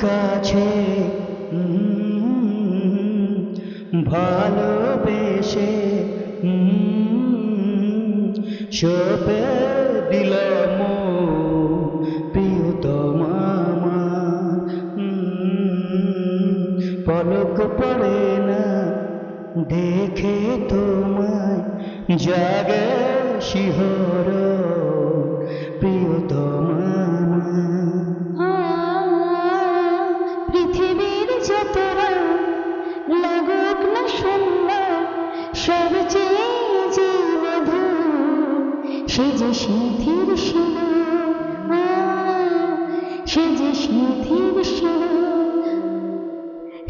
কাছে ভালোবেসে সপে দিলাম প্রিয়তম পলক পড়ে না দেখে তোমায় জাগে শিহর প্রিয়তম সে যে সিঁথির শির সে যে সিঁথির শির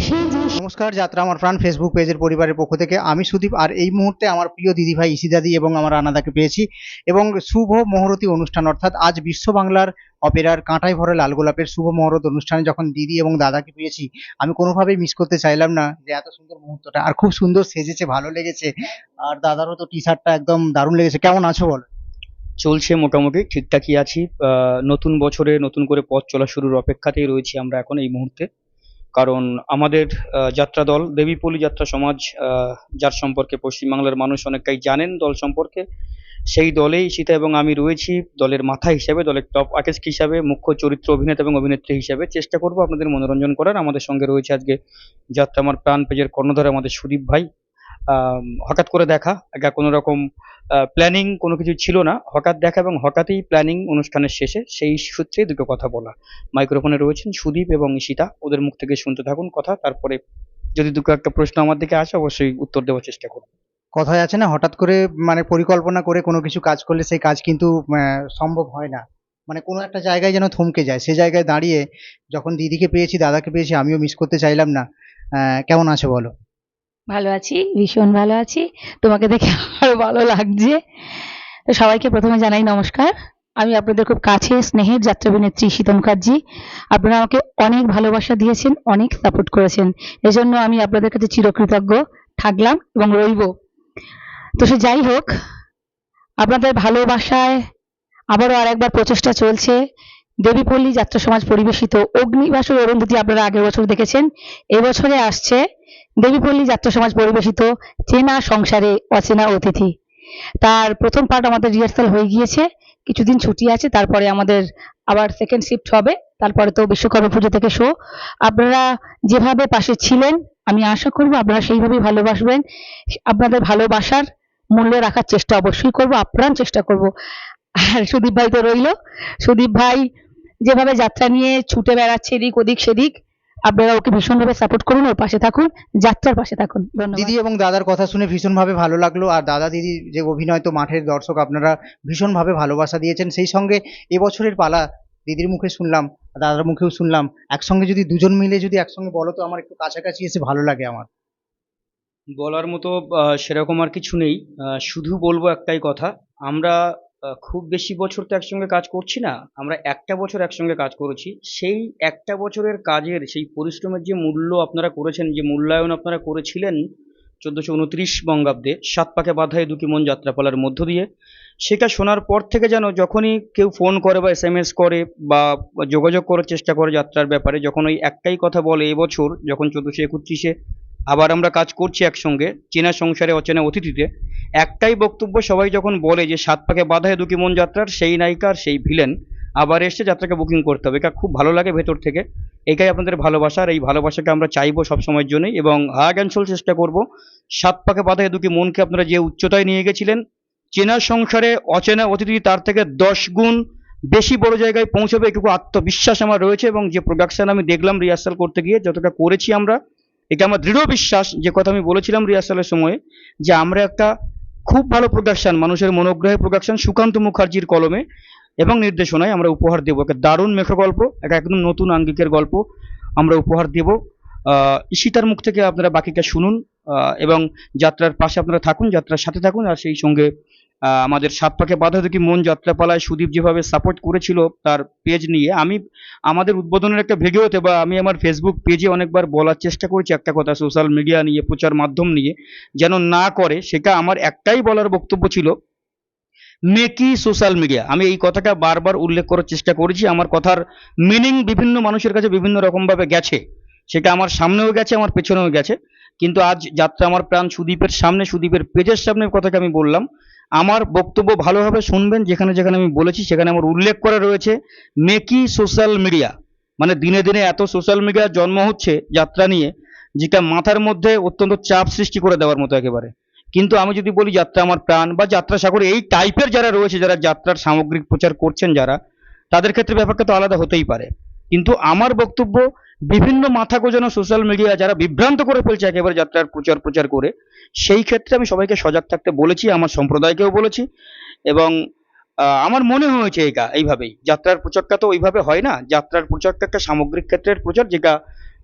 সে যে নমস্কার, যাত্রা আমার প্রাণ ফেসবুক পেজের পরিবারের পক্ষ থেকে। আমি সুদীপ, আর এই মুহূর্তে আমার প্রিয় দিদিভাই ইসিদাদি এবং আমার আনাদাকে পেয়েছি। এবং শুভ মহরতী অনুষ্ঠান, অর্থাৎ আজ বিশ্ব বাংলার অপেরার কাঁটায় ভরে লাল গোলাপের শুভ মহরত অনুষ্ঠানে যখন দিদি এবং দাদাকে পেয়েছি, আমি কোনোভাবেই মিস করতে চাইলাম না যে এত সুন্দর মুহূর্তটা। আর খুব সুন্দর সেজেছে, ভালো লেগেছে। আর দাদারও তো টি শার্টটা একদম দারুণ লেগেছে। কেমন আছো বলো? চলছে মোটামুটি, ঠিকঠাকই আছি। নতুন বছরে নতুন করে পথ চলা শুরুর অপেক্ষাতেই রয়েছি আমরা এখন এই মুহূর্তে। কারণ আমাদের যাত্রা দল, দেবীপল্লী যাত্রা সমাজ যার সম্পর্কে পশ্চিমবাংলার মানুষ অনেকটাই জানেন দল সম্পর্কে, সেই দলেই সীতা এবং আমি রয়েছি দলের মাথা হিসাবে, দলের টপ আর্টিস্ট হিসাবে, মুখ্য চরিত্র অভিনেতা এবং অভিনেত্রী হিসাবে চেষ্টা করব আপনাদের মনোরঞ্জন করার। আমাদের সঙ্গে রয়েছে আজকে যাত্রা আমার প্রাণ পেজের কর্ণধার আমাদের সুদীপ ভাই। হঠাৎ করে দেখা, একা কোনো রকম প্ল্যানিং কোনো কিছু ছিল না। হঠাৎ দেখা এবং হঠাৎই প্ল্যানিং অনুষ্ঠানের শেষে সেই সূত্রে দুটো কথা বলা। মাইক্রোফোনে রয়েছেন সুদীপ এবং ঈশিতা। ওদের মুখ থেকে শুনতে থাকুন কথা, তারপরে যদি দুটো একটা প্রশ্ন আমার দিকে আসে, অবশ্যই উত্তর দেওয়ার চেষ্টা করুন কথায় আছে না, হঠাৎ করে মানে পরিকল্পনা করে কোনো কিছু কাজ করলে সেই কাজ কিন্তু সম্ভব হয় না। মানে কোনো একটা জায়গায় যেন থমকে যায়। সেই জায়গায় দাঁড়িয়ে যখন দিদিকে পেয়েছি, দাদাকে পেয়েছি, আমিও মিস করতে চাইলাম না। কেমন আছো বলো? ভালো আছি, ভীষণ ভালো আছি। তোমাকে দেখে আরও ভালো লাগছে। তো সবাইকে প্রথমে জানাই নমস্কার। আমি আপনাদের খুব কাছে স্নেহের যাত্রাভিনেত্রী শীত মুখার্জি আপনারা আমাকে অনেক ভালোবাসা দিয়েছেন, অনেক সাপোর্ট করেছেন। এজন্য আমি আপনাদের কাছে চিরকৃতজ্ঞ থাকলাম এবং রইব। তো সে যাই হোক, আপনাদের ভালোবাসায় আবারও আরেকবার প্রচেষ্টা চলছে। দেবীপল্লী যাত্রা সমাজ পরিবেশিত অগ্নিবাসুর অরুন্ধতী আপনারা আগের বছর দেখেছেন। এবছরে আসছে দেবীপল্লী যাত্রা সমাজ পরিবেশিত চেনা সংসারে অচেনা অতিথি। তার প্রথম পার্ট আমাদের রিহার্সাল হয়ে গিয়েছে, কিছুদিন ছুটি আছে, তারপরে আমাদের আবার সেকেন্ড শিফট হবে, তারপরে তো বিশ্বকর্মা পুজো থেকে শো আপনারা যেভাবে পাশে ছিলেন, আমি আশা করব আপনারা সেইভাবেই ভালোবাসবেন। আপনাদের ভালোবাসার মূল্য রাখার চেষ্টা অবশ্যই করব, আপ্রাণ চেষ্টা করব। আর সুদীপ ভাই তো রইল। সুদীপ ভাই যেভাবে যাত্রা নিয়ে ছুটে বেড়াচ্ছে, এদিক ওদিক, সেদিক আপনারা ওকে ভীষণভাবে সাপোর্ট করুন ওর পাশে থাকুন যাত্রার পাশে থাকুন। ধন্যবাদ। দিদি এবং দাদার কথা শুনে ভীষণভাবে ভালো লাগল আর দাদা দিদি যে অভিনয় তো মাঠের দর্শক আপনারা ভীষণভাবে ভালোবাসা দিয়েছেন সেই সঙ্গে এবছরের পালা দিদির মুখে শুনলাম দাদার মুখেও শুনলাম একসঙ্গে যদি দুজন মিলে যদি একসঙ্গে বলো তো আমার একটু কাছাকাছি এসে ভালো লাগে আমার। বলার মতো সেরকম আর কিছু নেই শুধু বলব একটাই কথা আমরা খুব বেশি বছর তো একসঙ্গে কাজ করছি না। আমরা একটা বছর একসঙ্গে কাজ করেছি। সেই একটা বছরের কাজের, সেই পরিশ্রমের যে মূল্য আপনারা করেছেন, যে মূল্যায়ন আপনারা করেছিলেন চোদ্দোশো উনত্রিশ বঙ্গাব্দে, সাত পাকে বাধায় দুটি মন যাত্রাপালার মধ্য দিয়ে, সেটা শোনার পর থেকে যেন যখনই কেউ ফোন করে বা এস এম এস করে বা যোগাযোগ করার চেষ্টা করে যাত্রার ব্যাপারে, যখন ওই একটাই কথা বলে এবছর যখন চোদ্দোশো একত্রিশে আবার আমরা কাজ করছি একসঙ্গে, চেনা সংসারে, অচেনা অতিথিতে। একটাই বক্তব্য, সবাই যখন বলে যে সাত পাকে বাধায় দুটি মন যাত্রার, সেই নায়িকার সেই ভিলেন আবার এসে যাত্রাকে বুকিং করতে হবে। এটা খুব ভালো লাগে ভেতর থেকে। এটাই আপনাদের ভালোবাসা আর এই ভালোবাসাকে আমরা চাইব সব সময়ের জন্যই এবং হাগ অ্যান্ড চেষ্টা করব। সাত পাকে বাধায় দুটি মনকে আপনারা যে উচ্চতায় নিয়ে গেছিলেন, চেনা সংসারে, অচেনা অতিথি তার থেকে দশ গুণ বেশি বড় জায়গায় পৌঁছবে এটুকু আত্মবিশ্বাস আমার রয়েছে এবং যে প্রোডাকশন আমি দেখলাম রিহার্সাল করতে গিয়ে, যতটা করেছি আমরা এটা আমার দৃঢ় বিশ্বাস, যে কথা আমি বলেছিলাম রিহার্সালের সময়, যে আমরা একটা খুব ভালো প্রোডাকশন মানুষের মনোগ্রাহী প্রোডাকশন সুকান্ত মুখার্জির কলমে এবং নির্দেশনায় আমরা উপহার দেবো। একটা দারুণ মেখো গল্প, একটা একদম নতুন আঙ্গিকের গল্প আমরা উপহার দেব। ঈশিতার মুখ থেকে আপনারা বাকিটা শুনুন এবং যাত্রার পাশে আপনারা থাকুন, যাত্রার সাথে থাকুন, আর সেই সঙ্গে আমাদের সাত পাকে বাধা দেখি মন যাত্রাপালায় সুদীপ যেভাবে সাপোর্ট করেছিল তার পেজ নিয়ে, আমি, আমাদের উদ্বোধনের একটা ভিডিওতে বা আমি আমার ফেসবুক পেজে অনেকবার বলার চেষ্টা করেছি একটা কথা সোশ্যাল মিডিয়া নিয়ে, প্রচার মাধ্যম নিয়ে, যেন না করে, সেটা আমার একটাই বলার বক্তব্য ছিল মেকি সোশ্যাল মিডিয়া আমি এই কথাটা বারবার উল্লেখ করার চেষ্টা করেছি, আমার কথার মিনিং বিভিন্ন মানুষের কাছে বিভিন্ন রকমভাবে গেছে, সেটা আমার সামনেও গেছে, আমার পেছনেও গেছে, কিন্তু আজ যাত্রা আমার প্রাণ সুদীপের সামনে, সুদীপের পেজের সামনে কথাটা আমি বললাম আমার বক্তব্য ভালোভাবে শুনবেন, যেখানে যেখানে আমি বলেছি, সেখানে আমার উল্লেখ করা রয়েছে মেকি সোশ্যাল মিডিয়া মানে দিনে দিনে এত সোশ্যাল মিডিয়ার জন্ম হচ্ছে, যাত্রা নিয়ে, যেটা মাথার মধ্যে অত্যন্ত চাপ সৃষ্টি করে দেওয়ার মতো একেবারে। কিন্তু আমি যদি বলি যাত্রা আমার প্রাণ, বা যাত্রা সাগর এই টাইপের যারা রয়েছে, যারা যাত্রার সামগ্রিক প্রচার করছেন যারা, তাদের ক্ষেত্রে ব্যাপারটা তো আলাদা হতেই পারে। কিন্তু আমার বক্তব্য বিভিন্ন মাথা গোজানো সোশ্যাল মিডিয়া যারা বিভ্রান্ত করে ফেলছে একেবারে যাত্রার প্রচার প্রচার করে, সেই ক্ষেত্রে আমি সবাইকে সজাগ থাকতে বলেছি, আমার সম্প্রদায়কেও বলেছি এবং আমার মনে হয়েছে এটা এইভাবেই। যাত্রার প্রচারটা তো ওইভাবে হয় না। যাত্রার প্রচারটা একটা সামগ্রিক ক্ষেত্রের প্রচার যেটা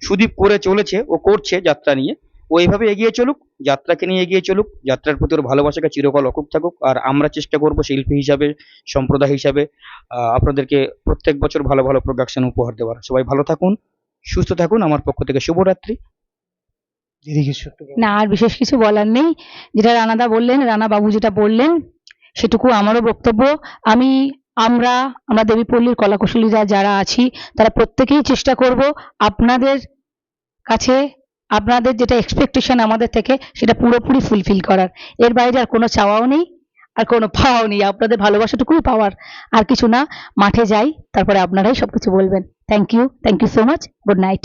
সুদীপ করে চলেছে, ও করছে যাত্রা নিয়ে, ও এইভাবে এগিয়ে চলুক, যাত্রাকে নিয়ে এগিয়ে চলুক, যাত্রার প্রতি ওর ভালোবাসাটা চিরকাল অকুপ থাকুক, আর আমরা চেষ্টা করব শিল্পী হিসাবে, সম্প্রদায় হিসাবে আপনাদেরকে প্রত্যেক বছর ভালো ভালো প্রোডাকশন উপহার দেওয়ার। সবাই ভালো থাকুন। সুস্থ থাকুন আমার পক্ষ থেকে শুভরাত্রি। কিছু। না আর বিশেষ কিছু বলার নেই। যেটা রানাদা বললেন রানা বাবু যেটা বললেন সেটুকু আমারও বক্তব্য। আমি আমরা আমরা দেবীপল্লীর কলাকুশলীরা যারা আছি তারা প্রত্যেকেই চেষ্টা করব আপনাদের কাছে আপনাদের যেটা এক্সপেকটেশন আমাদের থেকে সেটা পুরোপুরি ফুলফিল করার। এর বাইরে আর কোনো চাওয়াও নেই আর কোনো পাওয়াও নেই। আপনাদের ভালোবাসাটুকুই পাওয়ার। আর কিছু না মাঠে যাই তারপরে আপনারাই সবকিছু বলবেন। Thank you thank you so much good night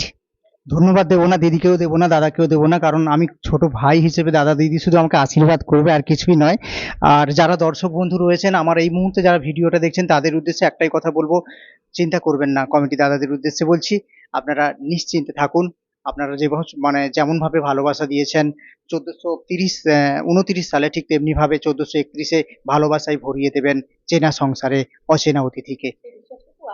ধন্যবাদ দেবো না, দিদিকেও দেবো না, দাদাকেও দেবো না, কারণ আমি ছোট ভাই হিসেবে দাদা দিদি শুধু আমাকে আশীর্বাদ করবে আর কিছুই নয়। আর যারা দর্শক বন্ধু রয়েছেন, আমার এই মুহূর্তে যারা ভিডিওটা দেখছেন, তাদের উদ্দেশ্যে একটাই কথা বলব, চিন্তা করবেন না, কমিটি দাদাদের উদ্দেশ্যে বলছি, আপনারা নিশ্চিন্তে থাকুন। আপনারা যে মানে যেমনভাবে ভালোবাসা দিয়েছেন, চোদ্দশো তিরিশ উনতিরিশ সালে ঠিক তেমনি ভাবে চোদ্দশো একত্রিশে ভালোবাসায় ভরিয়ে দেবেন চেনা সংসারে, অচেনা অতিথিকে।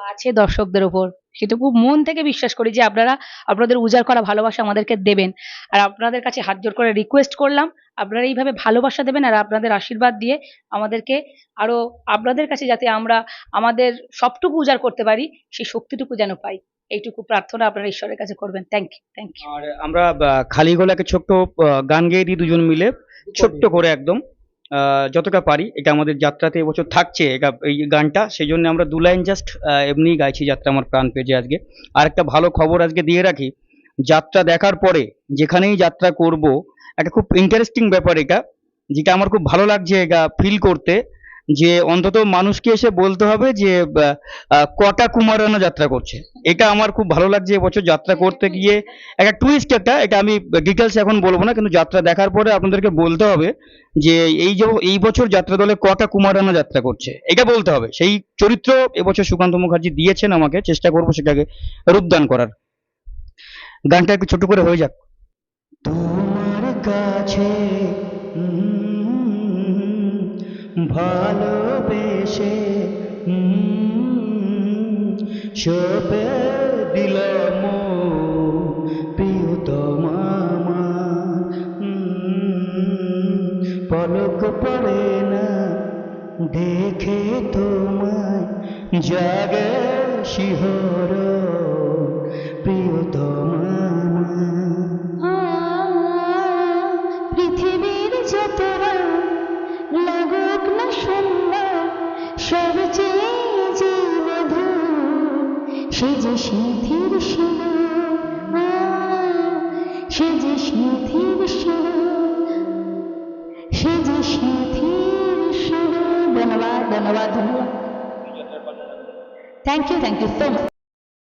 আছে দর্শকদের উপর। সেটুকু মন থেকে বিশ্বাস করি যে আপনারা আপনাদের উজাড় করা ভালোবাসা আমাদেরকে দেবেন। আর আপনাদের কাছে হাত জোর করে রিকোয়েস্ট করলাম আপনারা এইভাবে ভালোবাসা দেবেন আর আপনাদের আশীর্বাদ দিয়ে আমাদেরকে আরও আপনাদের কাছে যাতে আমরা আমাদের সবটুকু উজাড় করতে পারি সেই শক্তিটুকু যেন পাই। এইটুকু প্রার্থনা আপনারা ঈশ্বরের কাছে করবেন। থ্যাংক ইউ থ্যাংক ইউ আর আমরা খালি গলাকে ছোট্ট গান গেয়ে দিই দুজন মিলে। ছোট্ট করে একদম। যতটা পারি, এটা আমাদের যাত্রাতে এবছর থাকছে এটা, এই গানটা সেই জন্য আমরা দু লাইন জাস্ট এমনিই গাইছি যাত্রা আমার প্রাণ পেয়েছে আজকে। আর একটা ভালো খবর আজকে দিয়ে রাখি, যাত্রা দেখার পরে যেখানেই যাত্রা করব, একটা খুব ইন্টারেস্টিং ব্যাপার এটা, যেটা আমার খুব ভালো লাগছে এটা ফিল করতে। যে অন্তত মানুষকে এসে বলতে হবে যে কটা কুমারানো যাত্রা করছে। এটা আমার খুব ভালো লাগছে এবছর যাত্রা করতে গিয়ে। একটা টুইস্ট একটা, এটা আমি ডিটেলস এখন বলব না, কিন্তু যাত্রা দেখার পরে আপনাদেরকে বলতে হবে যে, এই যে, এই বছর যাত্রা দলে কটা কুমারানা যাত্রা করছে। এটা বলতে হবে। সেই চরিত্র এবছর সুকান্ত মুখার্জি দিয়েছেন আমাকে, চেষ্টা করব সেটাকে রূপদান করার। গানটা একটু ছোট করে হয়ে যাক। ভালোবেসে সপে দিলাম প্রিয়তম পলক পড়ে না দেখে তোমায় জাগে শিহর সে যে সিঁথির সোনা সে যে সিঁথির সোনা সে যে সিঁথির সোনা ধন্যবাদ ধন্যবাদ ধন্যবাদ। Thank you thank you so much